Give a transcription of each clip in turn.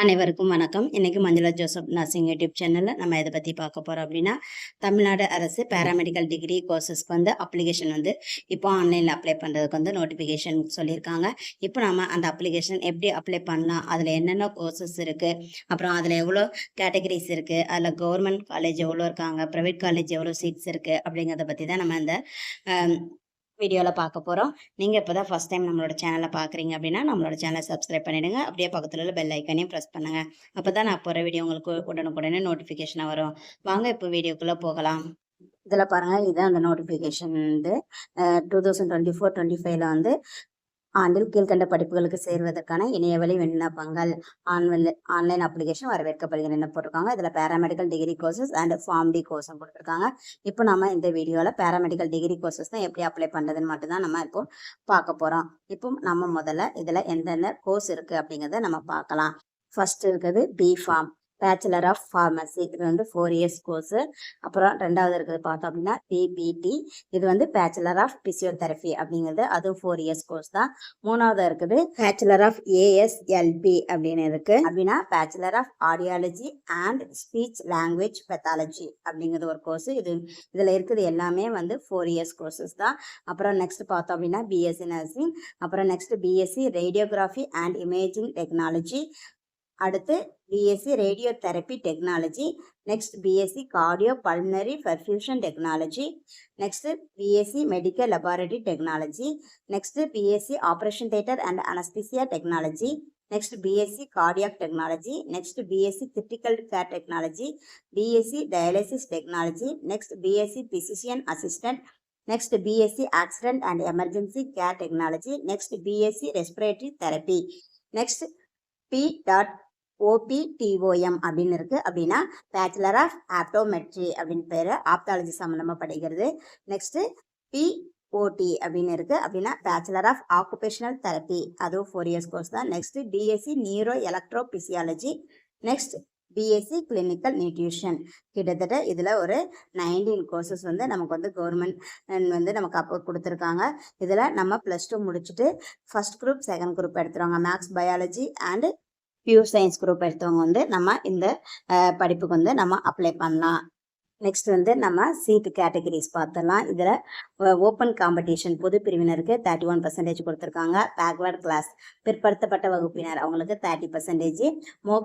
அனைவருக்கும் வணக்கம். இன்னைக்கு மஞ்சுளா ஜோசப் நர்சிங் யூடியூப் சேனலில் நம்ம இதை பற்றி பார்க்க போகிறோம் அப்படின்னா தமிழ்நாடு அரசு பேராமெடிக்கல் டிகிரி கோர்சஸ்க்கு வந்து அப்ளிகேஷன் வந்து இப்போ ஆன்லைனில் அப்ளை பண்ணுறதுக்கு வந்து நோட்டிஃபிகேஷன் சொல்லியிருக்காங்க. இப்போ நம்ம அந்த அப்ளிகேஷன் எப்படி அப்ளை பண்ணலாம் அதில் என்னென்ன கோர்சஸ் இருக்குது அப்புறம் அதில் எவ்வளோ கேட்டகரிஸ் இருக்குது அதில் கவர்மெண்ட் காலேஜ் எவ்வளோ இருக்காங்க ப்ரைவேட் காலேஜ் எவ்வளோ சீட்ஸ் இருக்குது அப்படிங்கிறத பற்றி தான் நம்ம இந்த வீடியோவில் பார்க்க போகிறோம் நீங்கள் இப்போ தான் ஃபஸ்ட் டைம் நம்மளோட சேனலை பார்க்குறீங்க அப்படின்னா நம்மளோட சேனலை சப்ஸ்கிரைப் பண்ணிடுங்க. அப்படியே பக்கத்தில் உள்ள பெல் ஐக்கனையும் ப்ரெஸ் பண்ணுங்கள் அப்போ தான் நான் போகிற வீடியோ உங்களுக்கு உடனுக்குடனே நோட்டிஃபிகேஷனாக வரும். வாங்க இப்போ வீடியோக்குள்ளே போகலாம். இதில் பாருங்கள் இதுதான் அந்த நோட்டிஃபிகேஷன் வந்து two thousand twenty four twenty ஃபைவ்ல வந்து ஆண்டில் கீழ்கண்ட படிப்புகளுக்கு சேர்வதற்கான இணையவழி விண்ணப்பங்கள். ஆன்லைன் ஆன்லைன் அப்ளிகேஷன் வரவேற்கப்படுகிறது போட்டிருக்காங்க. இதில் paramedical degree courses and pharm D கோர்ஸும் கொடுத்துருக்காங்க இப்போ நம்ம இந்த வீடியோவில் பேராமெடிக்கல் டிகிரி கோர்சஸ் தான் எப்படி அப்ளை பண்ணுறதுன்னு மட்டும்தான் நம்ம இப்போ பார்க்க போகிறோம் இப்போ நம்ம முதல்ல இதில் எந்தெந்த கோர்ஸ் இருக்குது அப்படிங்கிறத நம்ம பார்க்கலாம். ஃபர்ஸ்ட் இருக்குது B pharm bachelor of pharmacy இது வந்து ஃபோர் இயர்ஸ் கோர்ஸு அப்புறம் ரெண்டாவது இருக்கிறது பார்த்தோம் அப்படின்னா பிபிடி இது வந்து பேச்சுலர் ஆஃப் பிசியோதெரபி அப்படிங்கிறது. அதுவும் ஃபோர் இயர்ஸ் கோர்ஸ் தான். மூணாவது இருக்குது பேச்சுலர் ஆஃப் ஏஎஸ்எல்பி அப்படின்னு இருக்கு. அப்படின்னா bachelor of audiology and speech language pathology அப்படிங்கிறது ஒரு கோர்ஸ் இது இதில் இருக்குது எல்லாமே வந்து ஃபோர் இயர்ஸ் கோர்சஸ் தான். அப்புறம் நெக்ஸ்ட் பார்த்தோம் அப்படின்னா பிஎஸ்சி நர்சிங் அப்புறம் next BSc radiography and imaging technology அடுத்து BSc radio therapy technology next BSc cardio pulmonary perfusion technology next BSc medical laboratory technology next BSc operation theatre and anaesthesia technology next BSc cardiac technology next BSc critical care technology BSc dialysis technology next BSc physician assistant next BSc accident and emergency care technology next BSc respiratory therapy next B dot OPTOM அப்படின்னு இருக்குது அப்படின்னா bachelor of optometry அப்படின்னு பேர். ஆப்தாலஜி சம்மந்தமாக படிக்கிறது. Next BOD அப்படின்னு இருக்குது அப்படின்னா பேச்சுலர் ஆஃப் ஆக்குபேஷனல் தெரப்பி அதுவும் ஃபோர் இயர்ஸ் கோர்ஸ் தான். Next DSc neuro electro physiology next BSc clinical nutrition கிட்டத்தட்ட இதில் ஒரு நைன்டீன் கோர்சஸ் வந்து நமக்கு வந்து கவர்மெண்ட் வந்து நமக்கு அப்போ கொடுத்துருக்காங்க. இதில் நம்ம ப்ளஸ் டூ முடிச்சுட்டு ஃபஸ்ட் குரூப் செகண்ட் குரூப் எடுத்துருவாங்க. Maths biology and pure science group எடுத்தவங்க வந்து நம்ம இந்த படிப்புக்கு வந்து நம்ம அப்ளை பண்ணலாம். நெக்ஸ்ட் வந்து நம்ம சீட்டு கேட்டகரிஸ் பார்த்துடலாம். இதில் ஓப்பன் காம்படிஷன் பொது பிரிவினருக்கு தேர்ட்டி ஒன் பர்சன்டேஜ் கொடுத்துருக்காங்க. பேக்வேர்ட் கிளாஸ் பிற்படுத்தப்பட்ட வகுப்பினர் அவங்களுக்கு தேர்ட்டி பர்சன்டேஜ் மோ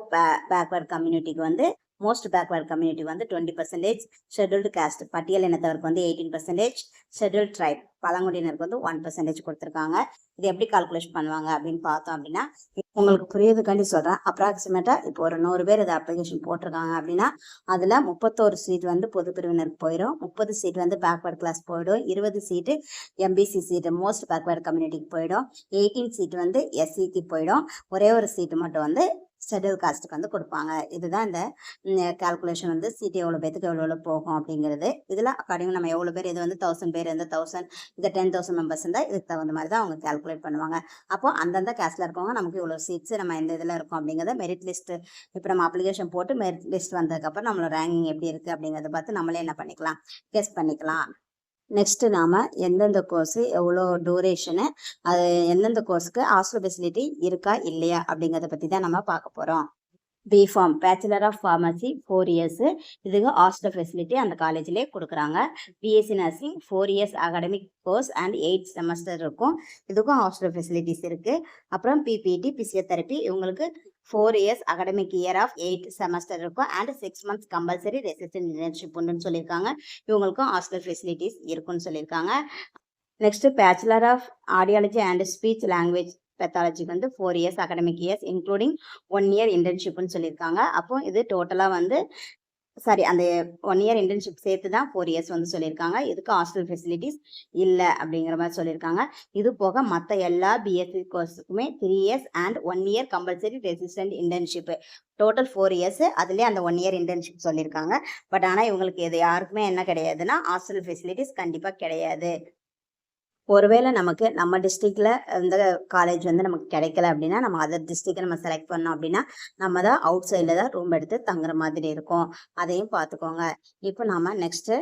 பேக்வேர்ட் கம்யூனிட்டிக்கு வந்து மோஸ்ட் பேக்வர்ட் கம்யூனிட்டி வந்து டுவெண்ட்டி பர்சன்டேஜ் ஷெட்யூல்டு காஸ்ட் பட்டியல் இனத்தவருக்கு வந்து எயிட்டீன் பர்சன்டேஜ் ஷெட்யூல்ட் ட்ரைப் பழங்குடியினருக்கு வந்து ஒன் பர்சன்டேஜ் கொடுத்துருக்காங்க. இது எப்படி கால்குலேஷன் பண்ணுவாங்க அப்படின்னு பார்த்தோம் அப்படின்னா உங்களுக்கு புரியுதுக்காண்டி சொல்கிறேன் அப்ராக்சிமேட்டாக இப்போ ஒரு நூறு பேர் இதை அப்ளிகேஷன் போட்டிருக்காங்க அப்படின்னா அதில் முப்பத்தோரு சீட் வந்து பொது பிரிவினருக்கு போயிடும். முப்பது சீட் வந்து பேக்வேர்ட் கிளாஸ் போயிடும். இருபது seat MBC seat most backward கம்யூனிட்டிக்கு போயிடும். எயிட்டீன் சீட் வந்து எஸ்சிக்கு போயிடும். ஒரே ஒரு சீட்டு மட்டும் வந்து ஷெட்யூல் காஸ்ட்டுக்கு வந்து கொடுப்பாங்க. இதுதான் இந்த கால்குலேஷன் வந்து சீட்டு எவ்வளோ பேத்துக்கு எவ்வளோ எவ்வளோ போகும் அப்படிங்கிறது. இதில் அக்கார்டிங் நம்ம எவ்வளோ பேர் இது வந்து தௌசண்ட் பேர் இருந்தால் தௌசண்ட் இந்த டென் தௌசண்ட் மெம்பர்ஸ் இருந்தால் இதுக்கு தகுந்த மாதிரி தான் அவங்க கால்குலேட் பண்ணுவாங்க. அப்போ அந்தந்த கேஸ்டில் இருக்கவங்க நமக்கு இவ்வளோ சீட்ஸ் நம்ம இந்த இதில் இருக்கோம் அப்படிங்கிறத மெரிட் லிஸ்ட்டு இப்போ நம்ம அப்ளிகேஷன் போட்டு மெரிட் லிஸ்ட் வந்ததுக்கப்புறம் நம்மளோட ரேங்கிங் எப்படி இருக்குது அப்படிங்கிறத பார்த்து நம்மளே என்ன பண்ணிக்கலாம் கெஸ்ட் பண்ணிக்கலாம். நெக்ஸ்ட்டு நாம் எந்தெந்த கோர்ஸு எவ்வளோ டூரேஷனு அது எந்தெந்த கோர்ஸுக்கு ஹாஸ்டல் ஃபெசிலிட்டி இருக்கா இல்லையா அப்படிங்கிறத பற்றி தான் நம்ம பார்க்க போகிறோம் B pharm bachelor of pharmacy four years இதுக்கு ஹாஸ்டல் ஃபெசிலிட்டி அந்த காலேஜ்லேயே கொடுக்குறாங்க. BSc nursing four years academic course and eight semester இருக்கும். இதுக்கும் ஹாஸ்டல் ஃபெசிலிட்டிஸ் இருக்குது அப்புறம் பிபிடி பிசியோதெரப்பி இவங்களுக்கு four years academic year of eight semester இருக்கும். And six months compulsory resistant internship உண்டுன்னு சொல்லியிருக்காங்க. இவங்களுக்கும் ஹாஸ்டல் ஃபெசிலிட்டிஸ் இருக்குன்னு சொல்லியிருக்காங்க. Next bachelor of audiology and speech language பெத்தாலஜிக்கு வந்து four years academic years including one year இன்டர்ன்ஷிப்னு சொல்லியிருக்காங்க. அப்போ இது டோட்டலாக வந்து சாரி அந்த ஒன் இயர் இன்டர்ன்ஷிப் சேர்த்து தான் ஃபோர் இயர்ஸ் வந்து சொல்லியிருக்காங்க. இதுக்கு ஹாஸ்டல் ஃபெசிலிட்டிஸ் இல்லை அப்படிங்கிற மாதிரி சொல்லியிருக்காங்க. இது போக மற்ற எல்லா BSc கோர்ஸுக்குமே three years and one year compulsory resistant internship total four years அதுலேயே அந்த ஒன் இயர் இன்டர்ன்ஷிப் சொல்லியிருக்காங்க. பட் ஆனால் இவங்களுக்கு இது யாருக்குமே என்ன கிடையாதுன்னா ஹாஸ்டல் ஃபெசிலிட்டிஸ் கண்டிப்பாக கிடையாது. ஒருவேளை நமக்கு நம்ம டிஸ்ட்ரிக்டில் இந்த காலேஜ் வந்து நமக்கு கிடைக்கல அப்படின்னா நம்ம அதர் டிஸ்ட்ரிக்டை நம்ம செலக்ட் பண்ணோம் அப்படின்னா நம்ம தான் அவுட் சைடில் தான் ரூம் எடுத்து தங்குற மாதிரி இருக்கும். அதையும் பார்த்துக்கோங்க. இப்போ நாம் நெக்ஸ்ட்டு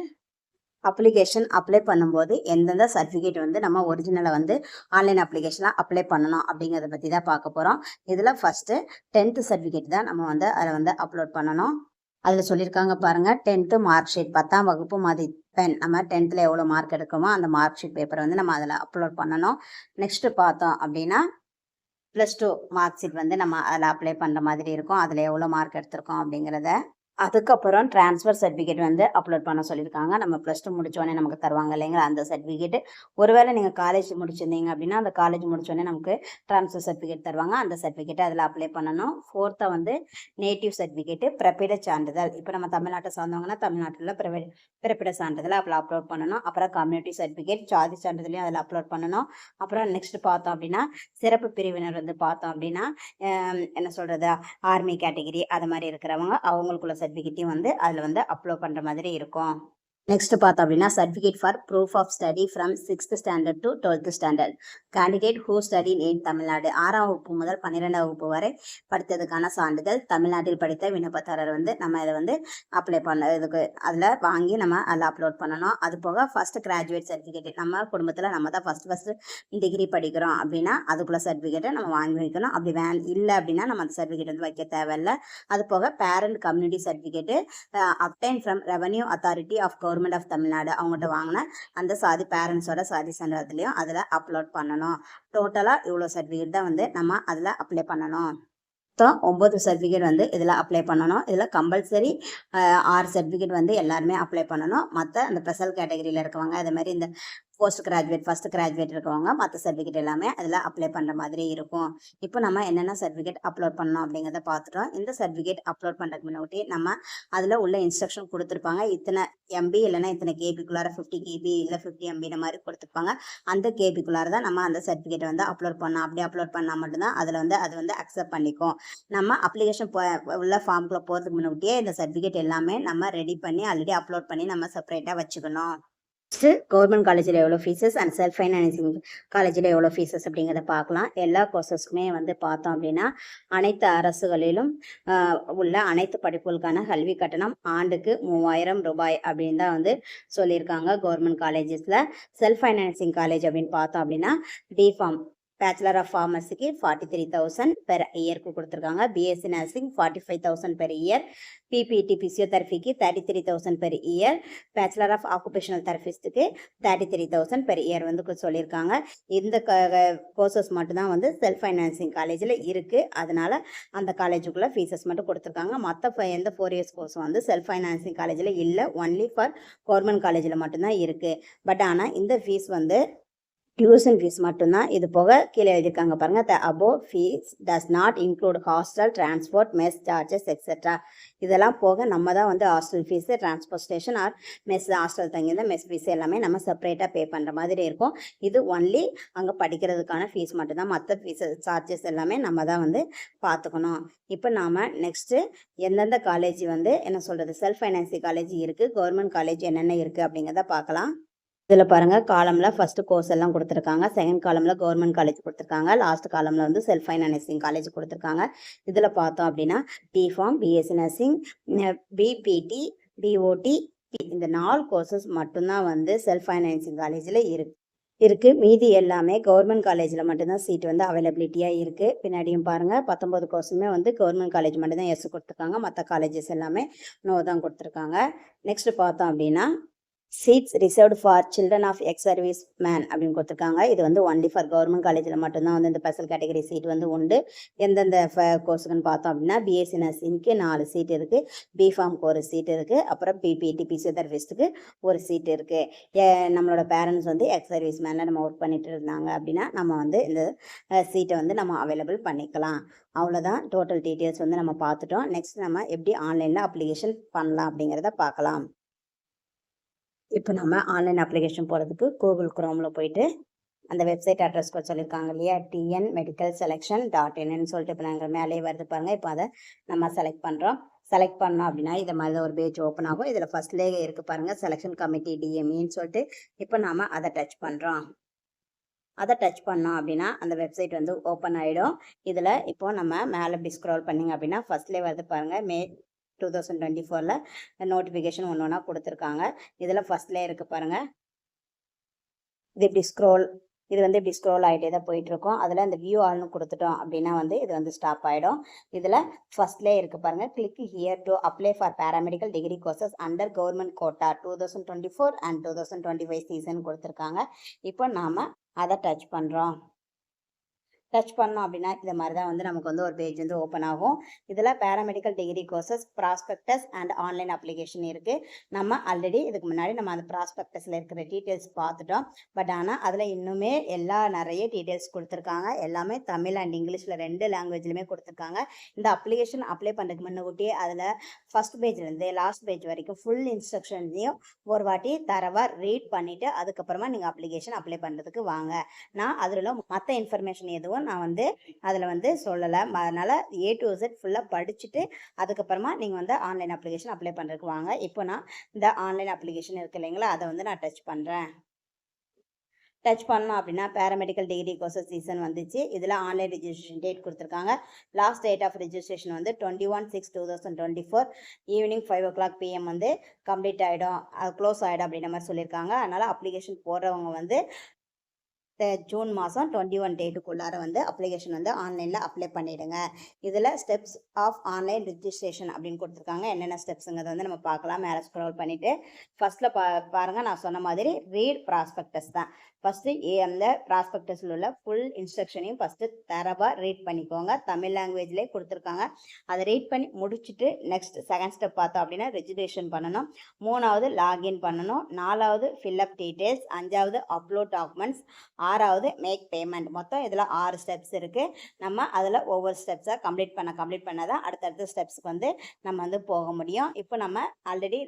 அப்ளிகேஷன் அப்ளை பண்ணும்போது எந்தெந்த சர்டிஃபிகேட் வந்து நம்ம ஒரிஜினலை வந்து ஆன்லைன் அப்ளிகேஷனில் அப்ளை பண்ணணும் அப்படிங்கிறத பற்றி தான் பார்க்க போகிறோம் இதில் ஃபஸ்ட்டு டென்த்து சர்டிஃபிகேட் தான் நம்ம வந்து அதை வந்து அப்லோட் பண்ணணும். அதில் சொல்லியிருக்காங்க பாருங்கள் டென்த்து மார்க் ஷீட் பத்தாம் வகுப்பு மதிப்பெண் நம்ம டென்த்தில் எவ்வளோ மார்க் எடுக்கிறோமோ அந்த மார்க் ஷீட் பேப்பரை வந்து நம்ம அதில் அப்லோட் பண்ணணும். நெக்ஸ்ட்டு பார்த்தோம் அப்படின்னா ப்ளஸ் டூ மார்க் ஷீட் வந்து நம்ம அதில் அப்ளை பண்ணுற மாதிரி இருக்கும். அதில் எவ்வளோ மார்க் எடுத்திருக்கோம் அப்படிங்கிறத அதுக்கப்புறம் ட்ரான்ஸ்ஃபர் சர்டிஃபிகேட் வந்து அப்லோட் பண்ண சொல்லியிருக்காங்க. நம்ம ப்ளஸ் டூ முடிச்சோடனே நமக்கு தருவாங்க இல்லைங்களா அந்த சர்டிஃபிகேட் ஒருவேளை நீங்கள் காலேஜ் முடிச்சிருந்தீங்க அப்படின்னா அந்த காலேஜ் முடிச்சோடனே நமக்கு ட்ரான்ஸ்ஃபர் சர்டிஃபிகேட் தருவாங்க. அந்த சர்டிஃபிகேட்டை அதில் அப்ளை பண்ணணும். ஃபோர்த்தை வந்து நேட்டிவ் சர்டிஃபிகேட்டு பிறப்பிட சான்றிதழ். இப்போ நம்ம தமிழ்நாட்டை சார்ந்தவங்கன்னா தமிழ்நாட்டில் பிறவி பிறப்பிட சான்றிதழ் அப்புறம் அப்லோட் பண்ணணும். அப்புறம் கம்யூனிட்டி சர்டிஃபிகேட் ஜாதி சான்றிதழையும் அதில் அப்லோட் பண்ணணும். அப்புறம் நெக்ஸ்ட் பார்த்தோம் அப்படின்னா சிறப்பு பிரிவினர் வந்து பார்த்தோம் அப்படின்னா என்ன சொல்கிறது ஆர்மி கேட்டகிரி அது மாதிரி இருக்கிறவங்க அவங்களுக்குள்ள சர்டிஃபிகேட்டையும் வந்து அதில் வந்து அப்லோட் பண்ணுற மாதிரி இருக்கும். நெக்ஸ்ட் பார்த்தோம் அப்படின்னா certificate for proof of study from sixth standard to twelfth standard candidate who study in Tamil Nadu. ஆறாம் வகுப்பு முதல் பன்னிரெண்டாம் வகுப்பு வரை படித்ததுக்கான சான்றிதழ் தமிழ்நாட்டில் படித்த விண்ணப்பதாரர் வந்து நம்ம இதை வந்து அப்ளை பண்ண இதுக்கு அதில் வாங்கி நம்ம அதில் அப்லோட் பண்ணணும். அது போக ஃபர்ஸ்ட் கிராஜுவேட் சர்டிஃபிகேட் நம்ம குடும்பத்தில் நம்ம தான் ஃபஸ்ட் ஃபஸ்ட்டு டிகிரி படிக்கிறோம் அப்படின்னா அதுக்குள்ள சர்டிஃபிகேட்டை நம்ம வாங்கி வைக்கணும். அப்படி வே இல்லை அப்படின்னா நம்ம அந்த சர்டிஃபிகேட் வந்து வைக்க தேவையில்ல. அது போக parent community certificate obtain from revenue authority of government of Tamil Nadu அவங்ககிட்ட வாங்கினேன் அந்த சாதி பேரண்ட்ஸோட சாதி சான்றிதழையும் அதில் அப்லோட் பண்ணணும். டோட்டலாக இவ்வளோ சர்டிஃபிகேட் தான் வந்து நம்ம அதில் அப்ளை பண்ணணும். மொத்தம் ஒம்பது சர்டிஃபிகேட் வந்து இதில் அப்ளை பண்ணணும். இதில் கம்பல்சரி ஆறு சர்டிஃபிகேட் வந்து எல்லாருமே அப்ளை பண்ணணும். மற்ற அந்த ஸ்பெஷல் கேட்டகரியில் இருக்கவங்க அதே மாதிரி இந்த போஸ்ட் கிராஜுவேட் ஃபஸ்ட் கிராஜுவேட் இருக்கவங்க மற்ற சர்டிஃபிகேட் எல்லாமே அதில் அப்ளை பண்ணுற மாதிரி இருக்கும். இப்போ நம்ம என்னென்ன சர்டிஃபிகேட் அப்லோட் பண்ணோம் அப்படிங்கிறத பார்த்துட்டோம். இந்த சர்டிஃபிகேட் அப்லோட் பண்ணுறதுக்கு முன்னாடி நம்ம அதில் உள்ள இன்ஸ்ட்ரக்ஷன் கொடுத்துருப்பாங்க. இத்தனை எம்பி இல்லைன்னா இத்தனை கேபிக்குள்ளார ஃபிஃப்டி கேபி இல்லை ஃபிஃப்டி எம்பி இந்த மாதிரி கொடுத்துருப்பாங்க. அந்த கேபிக்குள்ளார தான் நம்ம அந்த சர்டிஃபிகேட் வந்து அப்லோட் பண்ணோம் அப்படி அப்லோட் பண்ணால் மட்டும்தான் அதில் வந்து அது வந்து அக்செப்ட் பண்ணிக்கும். நம்ம அப்ளிகேஷன் போ உள்ள ஃபார்முக்குள்ளே போகிறதுக்கு முன்னாடியே இந்த சர்டிஃபிகேட் எல்லாமே நம்ம ரெடி பண்ணி ஆல்ரெடி அப்லோட் பண்ணி நம்ம செப்பரேட்டாக வச்சுக்கணும். நெக்ஸ்ட்டு கவர்மெண்ட் காலேஜில் எவ்வளோ ஃபீஸஸ் அண்ட் செல்ஃப் ஃபைனான்சிங் காலேஜில் எவ்வளோ ஃபீஸஸ் அப்படிங்கிறத பார்க்கலாம். எல்லா கோர்சஸ்க்குமே வந்து பார்த்தோம் அப்படின்னா அனைத்து அரசுகளிலும் உள்ள அனைத்து படிப்புகளுக்கான கல்வி கட்டணம் ஆண்டுக்கு மூவாயிரம் ரூபாய் அப்படின்னு தான் வந்து சொல்லியிருக்காங்க கவர்மெண்ட் காலேஜஸில் செல்ஃப் ஃபைனான்சிங் காலேஜ் அப்படின்னு பார்த்தோம் அப்படின்னா பிஃபார்ம் பேச்சுலர் ஆஃப் ஃபார்மசிக்கு ஃபார்ட்டி த்ரீ தௌசண்ட் பெர் இயர்க்கு கொடுத்துருக்காங்க. BSc nursing forty five thousand per year BPT பிசியோதெரபிக்கு thirty three thousand per year bachelor of occupational தெரபிஸ்ட்டுக்கு thirty three thousand per year வந்து சொல்லியிருக்காங்க. இந்த courses மட்டும்தான் வந்து செல்ஃப் ஃபைனான்சிங் காலேஜில் இருக்குது அதனால அந்த காலேஜுக்குள்ளே ஃபீஸஸ் மட்டும் கொடுத்துருக்காங்க. மற்ற எந்த ஃபோர் இயர்ஸ் கோர்ஸ் வந்து செல்ஃப் ஃபைனான்சிங் காலேஜில் இல்லை. ஒன்லி ஃபார் கவர்மெண்ட் காலேஜில் மட்டும்தான் இருக்குது பட் ஆனால் இந்த ஃபீஸ் வந்து டியூஷன் ஃபீஸ் மட்டும்தான். இது போக கீழே எழுதியிருக்காங்க பாருங்கள் the above fees does not include hostel transport mess charges extra இதெல்லாம் போக நம்ம தான் வந்து hostel fees transport station or mess hostel தங்கியிருந்த மெஸ் ஃபீஸ் எல்லாமே நம்ம செப்பரேட்டாக பே பண்ணுற மாதிரி இருக்கும். இது ஒன்லி அங்கே படிக்கிறதுக்கான ஃபீஸ் மட்டும்தான். மற்ற ஃபீஸ் சார்ஜஸ் எல்லாமே நம்ம தான் வந்து பார்த்துக்கணும். இப்போ நாம் நெக்ஸ்ட்டு எந்தெந்த காலேஜ் வந்து என்ன சொல்கிறது செல்ஃப் ஃபைனான்சிங் காலேஜ் இருக்குது கவர்மெண்ட் காலேஜ் என்னென்ன இருக்குது அப்படிங்கிறத பார்க்கலாம். இதில் பாருங்கள் காலமில் ஃபஸ்ட்டு கோர்ஸ் எல்லாம் கொடுத்துருக்காங்க. செகண்ட் காலமில் கவர்மெண்ட் காலேஜ் கொடுத்துருக்காங்க. லாஸ்ட் காலமில் வந்து செல்ஃப் ஃபைனான்சிங் காலேஜ் கொடுத்துருக்காங்க. இதில் பார்த்தோம் அப்படின்னா B Pharm BSc nursing BPT BOT இந்த நாலு கோர்சஸ் மட்டும்தான் வந்து செல்ஃப் ஃபைனான்சிங் காலேஜில் இருக்கு இருக்கு. மீதி எல்லாமே கவர்மெண்ட் காலேஜில் மட்டும்தான் சீட் வந்து அவைலபிலிட்டியாக இருக்குது பின்னாடியும் பாருங்கள் பத்தொம்பது கோர்ஸுமே வந்து கவர்மெண்ட் காலேஜ் மட்டும்தான் எஸ் கொடுத்துருக்காங்க. மற்ற காலேஜஸ் எல்லாமே நோ தான் கொடுத்துருக்காங்க. நெக்ஸ்ட் பார்த்தோம் அப்படின்னா seats reserved for children of ex service man அப்படின்னு கொடுத்துருக்காங்க. இது வந்து ஒன்லி ஃபார் கவர்மெண்ட் காலேஜில் மட்டும்தான் வந்து இந்த ஸ்பெஷல் கேட்டகரி சீட் வந்து உண்டு. எந்தெந்த கோர்ஸுக்குன்னு பார்த்தோம் அப்படின்னா பிஎஸ்சி நர்சிங்க்கு நாலு சீட் இருக்குது பிஃபார்ம்க்கு ஒரு சீட் இருக்குது அப்புறம் பிபிடி பிசியோதெரபிஸ்ட்டுக்கு ஒரு சீட் இருக்குது நம்மளோட பேரண்ட்ஸ் வந்து எக்ஸ் சர்வீஸ் மேனில் நம்ம ஒர்க் பண்ணிட்டு இருந்தாங்க அப்படின்னா நம்ம வந்து இந்த சீட்டை வந்து நம்ம அவைலபிள் பண்ணிக்கலாம். அவ்வளோதான் டோட்டல் டீட்டெயில்ஸ் வந்து நம்ம பார்த்துட்டோம். நெக்ஸ்ட் நம்ம எப்படி ஆன்லைனில் அப்ளிகேஷன் பண்ணலாம் அப்படிங்கிறத பார்க்கலாம். இப்போ நம்ம ஆன்லைன் அப்ளிகேஷன் போகிறதுக்கு கூகுள் குரோமில் போயிட்டு அந்த வெப்சைட் அட்ரஸ் கூட சொல்லியிருக்காங்க இல்லையா? டிஎன் மெடிக்கல் செலெக்ஷன் டாட் இன்னு சொல்லிட்டு இப்போ நாங்கள் மேலே வருது பாருங்கள் இப்போ அதை நம்ம செலக்ட் பண்ணுறோம் செலக்ட் பண்ணோம் அப்படின்னா இது மாதிரி தான் ஒரு பேஜ் ஓப்பன் ஆகும். இதில் ஃபர்ஸ்ட்லேயே இருக்குது பாருங்கள் செலெக்ஷன் கமிட்டி டிஎம்இன்னு சொல்லிட்டு இப்போ நாம் அதை டச் பண்ணுறோம் அதை டச் பண்ணோம் அப்படின்னா அந்த வெப்சைட் வந்து ஓப்பன் ஆகிடும் இதில் இப்போ நம்ம மேலே இப்படி ஸ்க்ரோல் பண்ணிங்க அப்படின்னா ஃபர்ஸ்ட்லேயே வருது பாருங்கள் மே டூ தௌசண்ட் டுவெண்ட்டி ஃபோரில் நோட்டிஃபிகேஷன் ஒன்று ஒன்றா கொடுத்துருக்காங்க இதில் ஃபஸ்ட்லேயே இருக்குது பாருங்கள் இது இப்படி ஸ்க்ரோல் இது வந்து இப்படி ஸ்க்ரோல் ஆகிட்டே தான் போயிட்டுருக்கோம். அதில் இந்த வியூ ஆல்னு கொடுத்துட்டோம் அப்படின்னா வந்து இது வந்து ஸ்டாப் ஆகிடும் இதில் ஃபர்ஸ்ட்லேயே இருக்குது பாருங்கள் click here to apply for paramedical degree courses under government quota two thousand twenty four and two thousand twenty five session கொடுத்துருக்காங்க. இப்போ நாம் அதை டச் பண்ணுறோம் டச் பண்ணோம் அப்படின்னா இது மாதிரி தான் வந்து நமக்கு வந்து ஒரு பேஜ் வந்து ஓப்பன் ஆகும். இதில் paramedical degree courses prospectus and online application இருக்குது நம்ம ஆல்ரெடி இதுக்கு முன்னாடி நம்ம அந்த ப்ராஸ்பெக்டஸில் இருக்கிற டீட்டெயில்ஸ் பார்த்துட்டோம். பட் ஆனால் அதில் இன்னுமே எல்லா நிறைய டீட்டெயில்ஸ் கொடுத்துருக்காங்க. எல்லாமே தமிழ் அண்ட் இங்கிலீஷில் ரெண்டு லாங்குவேஜ்லையுமே கொடுத்துருக்காங்க. இந்த அப்ளிகேஷன் அப்ளை பண்ணுறதுக்கு முன்னக்கூட்டியே அதில் ஃபஸ்ட் பேஜ்லேருந்து லாஸ்ட் பேஜ் வரைக்கும் ஃபுல் இன்ஸ்ட்ரக்ஷன்ஸையும் ஒரு வாட்டி தரவாக ரீட் பண்ணிவிட்டு அதுக்கப்புறமா நீங்கள் அப்ளிகேஷன் அப்ளை பண்ணுறதுக்கு வாங்க. நான் அதில் மற்ற இன்ஃபர்மேஷன் எதுவும் நான் வந்து அதில் வந்து சொல்லலை. அதனால் ஏ டு இசட் ஃபுல்லாக படிச்சுட்டு அதுக்கப்புறமா நீங்கள் வந்து ஆன்லைன் அப்ளிகேஷன் அப்ளை பண்ணுறதுக்கு வாங்க. இப்போ நான் இந்த ஆன்லைன் அப்ளிகேஷன் இருக்கு இல்லைங்களா அதை வந்து நான் டச் பண்ணுறேன் டச் பண்ணோம் அப்படின்னா பேராமெடிக்கல் டிகிரி கோர்சஸ் சீசன் வந்துச்சு. இதில் ஆன்லைன் ரிஜிஸ்ட்ரேஷன் டேட் கொடுத்துருக்காங்க. லாஸ்ட் டேட் ஆஃப் ரிஜிஸ்ட்ரேஷன் வந்து twenty one six two thousand twenty four evening five o'clock PM வந்து கம்ப்ளீட் ஆகிடும் அது க்ளோஸ் ஆகிடும் அப்படின்ற மாதிரி சொல்லியிருக்காங்க. அதனால் அப்ளிகேஷன் போடுறவங்க வந்து ஜூன் மாதம் டுவெண்ட்டி ஒன் டேட்டுக்குள்ளார வந்து அப்ளிகேஷன் வந்து ஆன்லைனில் அப்ளை பண்ணிவிடுங்க இதில் ஸ்டெப்ஸ் ஆஃப் ஆன்லைன் ரிஜிஸ்ட்ரேஷன் அப்படின்னு கொடுத்துருக்காங்க. என்னென்ன ஸ்டெப்ஸுங்கிறத வந்து நம்ம பார்க்கலாம். மேலே ஸ்க்ரோல் பண்ணிவிட்டு ஃபஸ்ட்டில் பா பாருங்கள் நான் சொன்ன மாதிரி ரீட் ப்ராஸ்பெக்டஸ் தான். ஃபஸ்ட்டு ஏ அந்த ப்ராஸ்பெக்டஸில் உள்ள ஃபுல் இன்ஸ்ட்ரக்ஷனையும் ஃபஸ்ட்டு தரவாக ரீட் பண்ணிக்கோங்க. தமிழ் லாங்குவேஜ்லேயே கொடுத்துருக்காங்க. அதை ரீட் பண்ணி முடிச்சுட்டு நெக்ஸ்ட் செகண்ட் ஸ்டெப் பார்த்தோம் அப்படின்னா ரெஜிஸ்ட்ரேஷன் பண்ணணும். மூணாவது லாகின் பண்ணணும். நாலாவது ஃபில்அப் டீட்டெயில்ஸ் அஞ்சாவது அப்லோட் டாக்குமெண்ட்ஸ் ஆறாவது மேக் பேமெண்ட் மொத்தம் இதில் ஆறு ஸ்டெப்ஸ் இருக்குது நம்ம அதில் ஒவ்வொரு ஸ்டெப்ஸாக கம்ப்ளீட் பண்ண கம்ப்ளீட் பண்ண தான் அடுத்தடுத்த ஸ்டெப்ஸ்க்கு வந்து நம்ம வந்து போக முடியும். இப்போ நம்ம ஆல்ரெடி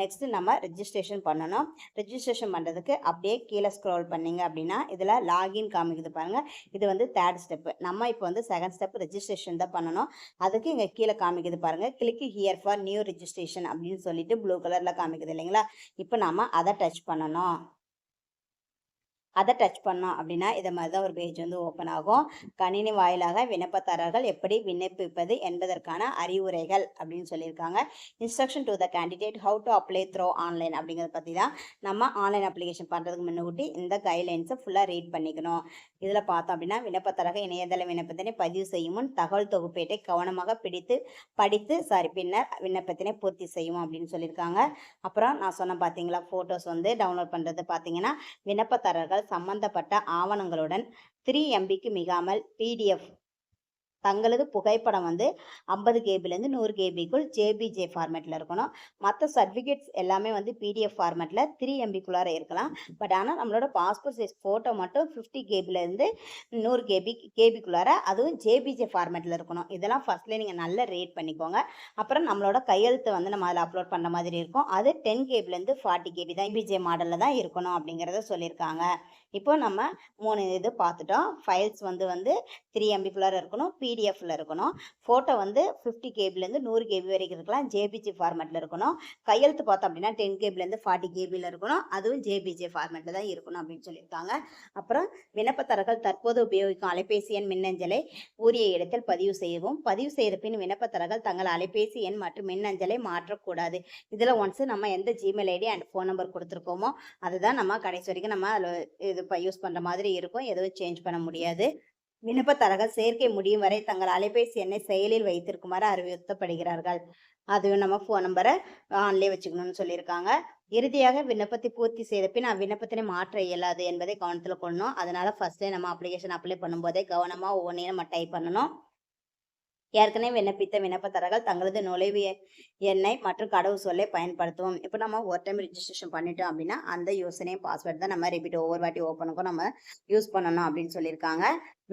நெக்ஸ்ட்டு நம்ம ரிஜிஸ்ட்ரேஷன் பண்ணணும். ரிஜிஸ்ட்ரேஷன் பண்ணுறதுக்கு அப்படியே கீழே ஸ்க்ரோல் பண்ணீங்க அப்படின்னா இதில் லாகின் காமிக்குது பாருங்கள் இது வந்து தேர்ட் ஸ்டெப்பு நம்ம இப்போ வந்து செகண்ட் ஸ்டெப் ரெஜிஸ்ட்ரேஷன் தான் பண்ணணும். அதுக்கு இங்கே கீழே காமிக்குது பாருங்கள் click here for new registration அப்படின்னு சொல்லிட்டு ப்ளூ கலரில் காமிக்குது இல்லைங்களா? இப்போ நம்ம அதை டச் பண்ணணும். அதை டச் பண்ணோம் அப்படின்னா இதை மாதிரி தான் ஒரு பேஜ் வந்து ஓப்பன் ஆகும். கணினி வாயிலாக விண்ணப்பதாரர்கள் எப்படி விண்ணப்பிப்பது என்பதற்கான அறிவுரைகள் அப்படின்னு சொல்லியிருக்காங்க. Instruction to the candidate how to apply through online அப்படிங்கிறத பற்றி தான் நம்ம ஆன்லைன் அப்ளிகேஷன் பண்ணுறதுக்கு முன்னக்கூட்டி இந்த கைட்லைன்ஸை ஃபுல்லாக ரீட் பண்ணிக்கணும். இதில் பார்த்தோம் அப்படின்னா விண்ணப்பதாரக இணையதள விண்ணப்பத்தினை பதிவு செய்யும் முன் தகவல் தொகுப்பேட்டை கவனமாக பிடித்து படித்து சாரி பின்னர் விண்ணப்பத்தினை பூர்த்தி செய்யும் அப்படின்னு சொல்லியிருக்காங்க. அப்புறம் நான் சொன்ன பார்த்தீங்களா ஃபோட்டோஸ் வந்து டவுன்லோட் பண்ணுறது பார்த்தீங்கன்னா விண்ணப்பதாரர்கள் சம்பந்தப்பட்ட ஆவணங்களுடன் த்ரீ எம்பிக்கு மிகாமல் பிடிஎஃப் தங்களது புகைப்படம் வந்து ஐம்பது கேபிலேருந்து நூறு கேபிக்குள் ஜேபிஜே ஃபார்மேட்டில் இருக்கணும். மற்ற சர்டிஃபிகேட்ஸ் எல்லாமே வந்து பிடிஎஃப் ஃபார்மேட்டில் த்ரீ எம்பிக்குள்ளார இருக்கலாம். பட் ஆனால் நம்மளோட பாஸ்போர்ட் சைஸ் ஃபோட்டோ மட்டும் ஃபிஃப்டி கேபிலேருந்து நூறு கேபி கேபிக்குள்ளார அதுவும் ஜேபிஜே ஃபார்மேட்டில் இருக்கணும். இதெல்லாம் ஃபஸ்ட்லேயே நீங்கள் நல்லா ரேட் பண்ணிக்கோங்க. அப்புறம் நம்மளோட கையெழுத்து வந்து நம்ம அதில் அப்லோட் பண்ண மாதிரி இருக்கும். அது டென் கேபிலேருந்து ஃபார்ட்டி கேபி தான் பிஜே மாடலில் தான் இருக்கணும் அப்படிங்கிறத சொல்லியிருக்காங்க. இப்போ நம்ம மூணு இது பார்த்துட்டோம். ஃபைல்ஸ் வந்து வந்து த்ரீ எம்பிக்குள்ளார இருக்கணும். பிடிஎஃப்ல இருக்கணும். ஃபோட்டோ வந்து ஃபிஃப்டி கேபிலேருந்து நூறு கேபி வரைக்கும் இருக்கலாம். ஜேபிஜி ஃபார்மேட்டில் இருக்கணும். கையெழுத்து பார்த்தோம் அப்படின்னா டென் கேபிலேருந்து ஃபார்ட்டி கேபியில் இருக்கணும். அதுவும் ஜேபிஜே ஃபார்மேட்டில் தான் இருக்கணும் அப்படின்னு சொல்லியிருக்காங்க. அப்புறம் விண்ணப்பதாரர்கள் தற்போது உபயோகிக்கும் அலைபேசி எண் மின்னஞ்சலை உரிய இடத்தில் பதிவு செய்யவும். பதிவு செய்த பின் விண்ணப்பதாரர்கள் தங்கள் அலைபேசி எண் மற்றும் மின்னஞ்சலை மாற்றக்கூடாது. இதில் ஒன்ஸ் நம்ம எந்த Gmail ID and phone number கொடுத்துருக்கோமோ அதுதான் நம்ம கடைசி வரைக்கும் நம்ம அதில் இது யூஸ் பண்ணுற மாதிரி இருக்கும். எதுவும் சேஞ்ச் பண்ண முடியாது. விண்ணப்பதாரர்கள் சேர்க்கை முடியும் வரை தங்கள் அலைபேசி எண்ணை செயலில் வைத்திருக்குமாறு அறிவுறுத்தப்படுகிறார்கள். அதுவும் நம்ம ஃபோன் நம்பரை ஆன்லேயே வச்சுக்கணும்னு சொல்லியிருக்காங்க. இறுதியாக விண்ணப்பத்தை பூர்த்தி செய்த பின் அவ்விண்ணப்பத்தினை மாற்ற இயலாது என்பதை கவனத்தில் கொள்ளணும். அதனால ஃபர்ஸ்டே நம்ம அப்ளிகேஷன் அப்ளை பண்ணும்போதே கவனமாக ஒவ்வொன்றையும் நம்ம டைப் பண்ணணும். ஏற்கனவே விண்ணப்பித்த விண்ணப்பதாரர்கள் தங்களது நுழைவு எண்ணை மற்றும் கடவு சொல்லை பயன்படுத்துவோம். இப்போ நம்ம ஒரு டைம் ரிஜிஸ்ட்ரேஷன் பண்ணிட்டோம் அப்படின்னா அந்த யூசனையும் பாஸ்வேர்ட் தான் நம்ம ரிப்பீட் ஒவ்வொரு வாட்டி ஓப்பனுக்கும் நம்ம யூஸ் பண்ணணும் அப்படின்னு சொல்லியிருக்காங்க.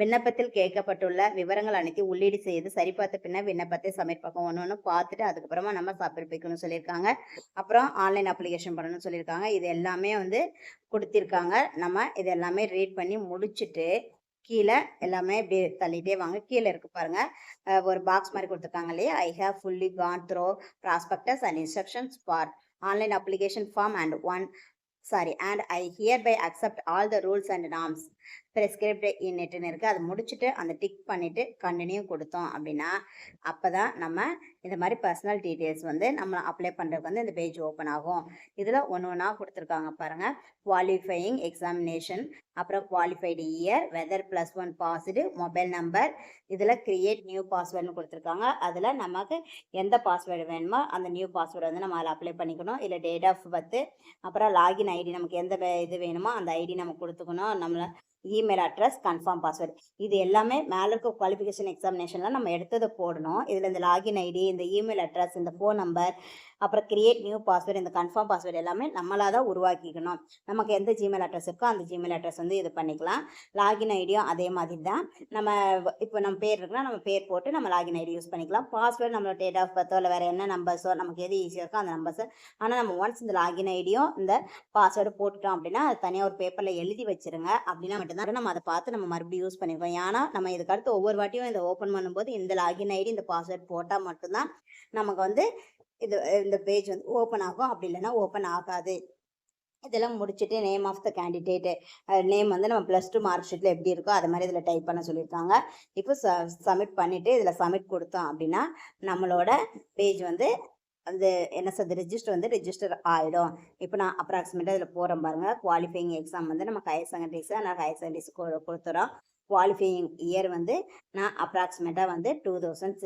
விண்ணப்பத்தில் கேட்கப்பட்டுள்ள விவரங்கள் அனைத்தையும் உள்ளீடு செய்து சரிபார்த்த பின்னர் விண்ணப்பத்தை சமர்ப்பிக்கும் ஒன்று ஒன்று பார்த்துட்டு அதுக்கப்புறமா நம்ம சமர்ப்பிக்கணும்னு சொல்லியிருக்காங்க. அப்புறம் ஆன்லைன் அப்ளிகேஷன் பண்ணணும்னு சொல்லியிருக்காங்க. இது எல்லாமே வந்து கொடுத்திருக்காங்க. நம்ம இது எல்லாமே ரீட் பண்ணி முடிச்சுட்டு கீழே எல்லாமே இப்படி தள்ளிட்டே வாங்க. கீழே இருக்கு பாருங்க. ஒரு பாக்ஸ் மாதிரி கொடுத்துருக்காங்க இல்லையா? I have fully gone through prospectus and instructions for online application form and one sorry and I hereby accept all the rules and norms prescribed இன்நெட்டுன்னு இருக்குது அது முடிச்சுட்டு அந்த டிக் பண்ணிவிட்டு கண்டினியூ கொடுத்தோம் அப்படின்னா அப்போ தான் நம்ம இந்த மாதிரி பர்சனல் டீட்டெயில்ஸ் வந்து நம்ம அப்ளை பண்ணுறதுக்கு வந்து இந்த பேஜ் ஓப்பன் ஆகும். இதில் ஒன்று ஒன்றா கொடுத்துருக்காங்க பாருங்கள் குவாலிஃபையிங் எக்ஸாமினேஷன் அப்புறம் qualified year whether plus one passed mobile number இதில் க்ரியேட் நியூ பாஸ்வேர்டுன்னு கொடுத்துருக்காங்க. அதில் நமக்கு எந்த பாஸ்வேர்டு வேணுமோ அந்த நியூ பாஸ்வேர்டு வந்து நம்ம அதில் அப்ளை பண்ணிக்கணும். இல்லை டேட் ஆஃப் பர்த்து அப்புறம் லாகின் ஐடி நமக்கு எந்த இது வேணுமோ அந்த ஐடி நம்ம கொடுத்துக்கணும். நம்மளை இமெயில் அட்ரஸ் கன்ஃபார்ம் பாஸ்வேர்டு இது எல்லாமே மேலே இருக்க குவாலிஃபிகேஷன் எக்ஸாமினேஷனில் நம்ம எடுத்ததை போடணும். இதில் இந்த லாகின் ஐடி இந்த இமெயில் அட்ரஸ் இந்த ஃபோன் நம்பர் அப்புறம் கிரியேட் நியூ பாஸ்வேர்டு இந்த கன்ஃபார்ம் பாஸ்வேர்டு எல்லாமே நம்மளாக தான் உருவாக்கிக்கணும். நமக்கு எந்த ஜிமெயில் அட்ரஸ் இருக்கோ அந்த ஜிமெயில் அட்ரஸ் வந்து இது பண்ணிக்கலாம். லாகின் ஐடியும் அதே மாதிரி தான் நம்ம இப்போ நம்ம பேர் இருக்குன்னா நம்ம பேர் போட்டு நம்ம லாகின் ஐடி யூஸ் பண்ணிக்கலாம். பாஸ்வேர்டு நம்மளோட டேட் ஆஃப் பர்த்தோ இல்லை வேறு என்ன நம்பர்ஸோ நமக்கு எது ஈஸியாக இருக்கோ அந்த நம்பர்ஸை ஆனால் நம்ம ஒன்ஸ் இந்த லாகின் ஐடியும் இந்த பாஸ்வேர்டு போட்டுட்டோம் அப்படின்னா அது தனியாக ஒரு பேப்பரில் எழுதி வச்சிருங்க. அப்படின்னா மட்டும்தான் நம்ம அதை பார்த்து நம்ம மறுபடியும் யூஸ் பண்ணிக்குவோம் ஏன்னா நம்ம இதுக்கு அடுத்து ஒவ்வொரு வாட்டியும் இதை ஓப்பன் பண்ணும்போது இந்த லாகின் ஐடி இந்த பாஸ்வேர்டு போட்டால் மட்டும்தான் நமக்கு வந்து இது இந்த பேஜ் வந்து ஓப்பன் ஆகும். அப்படி இல்லைன்னா ஓப்பன் ஆகாது. இதெல்லாம் முடிச்சுட்டு name of the candidate name வந்து நம்ம ப்ளஸ் டூ மார்க் ஷீட்டில் எப்படி இருக்கோ அது மாதிரி இதில் டைப் பண்ண சொல்லியிருக்காங்க. இப்போ ச சப்மிட் பண்ணிவிட்டு இதில் சப்மிட் கொடுத்தோம் அப்படின்னா நம்மளோட பேஜ் வந்து அந்த என்ன சார் ரிஜிஸ்டர் வந்து ரிஜிஸ்டர் ஆகிடும் இப்போ நான் அப்ராக்சிமேட்டாக இதில் போகிறேன் பாருங்கள் குவாலிஃபைங் எக்ஸாம் வந்து நம்ம ஹையர் செகண்டரிஸ் நான் ஹையர் செகண்டரிஸ் கொடுத்துறோம். குவாலிஃபையிங் இயர் வந்து நான் அப்ராக்சிமேட்டாக வந்து டூ தௌசண்ட்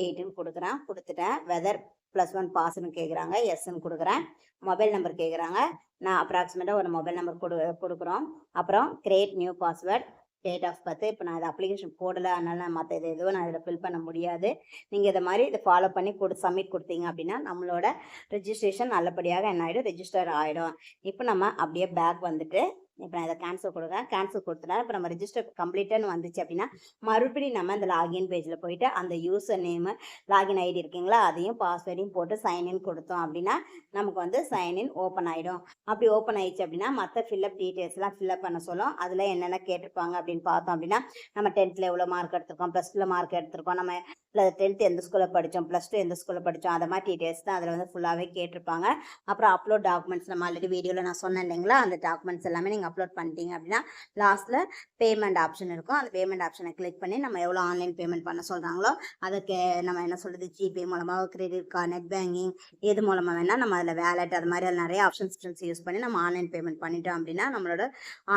எயிட்டுன்னு கொடுக்குறேன். கொடுத்துட்டேன். வெதர் ப்ளஸ் ஒன் பாஸ்ன்னு கேட்குறாங்க எஸ்ன்னு கொடுக்குறேன். மொபைல் நம்பர் கேட்குறாங்க நான் அப்ராக்சிமேட்டாக ஒரு மொபைல் நம்பர் கொடு கொடுக்குறோம். அப்புறம் create new password date of birth இப்போ நான் இது அப்ளிகேஷன் போடலை. அதனால மற்ற இது எதுவும் நான் இதில் ஃபில் பண்ண முடியாது. நீங்கள் இதை மாதிரி இதை ஃபாலோ பண்ணி கொடு சப்மிட் கொடுத்தீங்க அப்படின்னா நம்மளோட ரெஜிஸ்ட்ரேஷன் நல்லபடியாக என்ன ஆகிடும் ரெஜிஸ்டர் ஆகிடும் இப்போ நம்ம அப்படியே பேக் வந்துட்டு இப்போ நான் இதை கேன்சல் கொடுக்குறேன். கேன்சல் கொடுத்துட்டேன் இப்போ நம்ம ரெஜிஸ்டர் கம்ப்ளீட்டுன்னு வந்துச்சு அப்படின்னா மறுபடியும் நம்ம இந்த லாகின் பேஜில் போயிட்டு அந்த யூசர் நேமு லாகின் ஐடி இருக்குங்களா அதையும் பாஸ்வேர்டையும் போட்டு சைன்இன் கொடுத்தோம் அப்படின்னா நமக்கு வந்து சைன்இன் ஓப்பன் ஆகிடும் அப்படி ஓப்பன் ஆயிடுச்சு அப்படின்னா மற்ற ஃபில்அப் டீட்டெயில்ஸ்லாம் ஃபில்அப் பண்ண சொல்லும். அதில் என்னென்ன கேட்டிருப்பாங்க அப்படின்னு பார்த்தோம் அப்படின்னா நம்ம டென்த்தில் எவ்வளோ மார்க் எடுத்திருக்கோம் ப்ளஸ் டூவில் மார்க் எடுத்திருக்கோம் நம்ம டென்த் எந்த ஸ்கூலில் படித்தோம் ப்ளஸ் டூ எந்த ஸ்கூலில் படித்தோம் அதை மாதிரி டீட்டெயில்ஸ் தான் அதில் வந்து ஃபுல்லாகவே கேட்டிருப்பாங்க. அப்புறம் அப்லோட் டாக்குமெண்ட்ஸ் நம்ம ஆல்ரெடி வீடியோவில் நான் சொன்னேன் இல்லைங்களா அந்த டாக்குமெண்ட்ஸ் எல்லாமே நீங்கள் அப்லோட் பண்ணிட்டீங்க அப்படின்னா லாஸ்ட்டில் பேமெண்ட் ஆப்ஷன் இருக்கும். அந்த பேமெண்ட் ஆப்ஷனை கிளிக் பண்ணி நம்ம எவ்வளோ ஆன்லைன் பேமெண்ட் பண்ண சொல்கிறாங்களோ அதுக்கு நம்ம என்ன சொல்கிறது ஜிபே மூலமாக கிரெடிட் கார்டு நெட் பேங்கிங் எது மூலமாக வேணால் நம்ம அதில் வேலெட் அது மாதிரி அதில் நிறைய ஆப்ஷன்ஸ் யூஸ் பண்ணி நம்ம ஆன்லைன் பேமெண்ட் பண்ணிட்டோம் அப்படின்னா நம்மளோட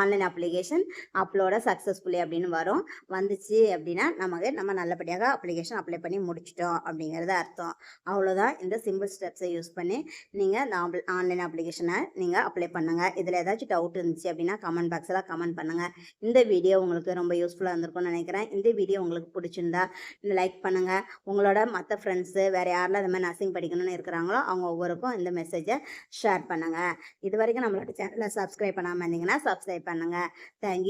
ஆன்லைன் அப்ளிகேஷன் அப்லோட சக்ஸஸ்ஃபுல்லி அப்படின்னு வரும். வந்துச்சு அப்படின்னா நமக்கு நம்ம நல்லபடியாக அப்ளிகேஷன் அப்ளை பண்ணி முடிச்சிட்டோம் அப்படிங்கிறது அர்த்தம். அவ்வளோதான் இந்த சிம்பிள் ஸ்டெப்ஸை யூஸ் பண்ணி நீங்கள் இந்த ஆன்லைன் அப்ளிகேஷனை நீங்கள் அப்ளை பண்ணுங்கள் இதில் ஏதாச்சும் டவுட் இருந்துச்சு அப்படின்னா கமெண்ட் பாக்ஸில் கமெண்ட் பண்ணுங்கள் இந்த வீடியோ உங்களுக்கு ரொம்ப யூஸ்ஃபுல்லாக இருந்திருக்கும்னு நினைக்கிறேன். இந்த வீடியோ உங்களுக்கு பிடிச்சிருந்தா லைக் பண்ணுங்கள் உங்களோட மற்ற ஃப்ரெண்ட்ஸு வேறு யாரெல்லாம் இந்த மாதிரி நர்சிங் படிக்கணும்னு இருக்கிறாங்களோ அவங்க ஒவ்வொருக்கும் இந்த மெசேஜை ஷேர் பண்ணுங்கள் இது வரைக்கும் நம்மளோட சேனலை சப்ஸ்கிரைப் பண்ணாமல் இருந்தீங்கன்னா சப்ஸ்கிரைப் பண்ணுங்கள் தேங்க்யூ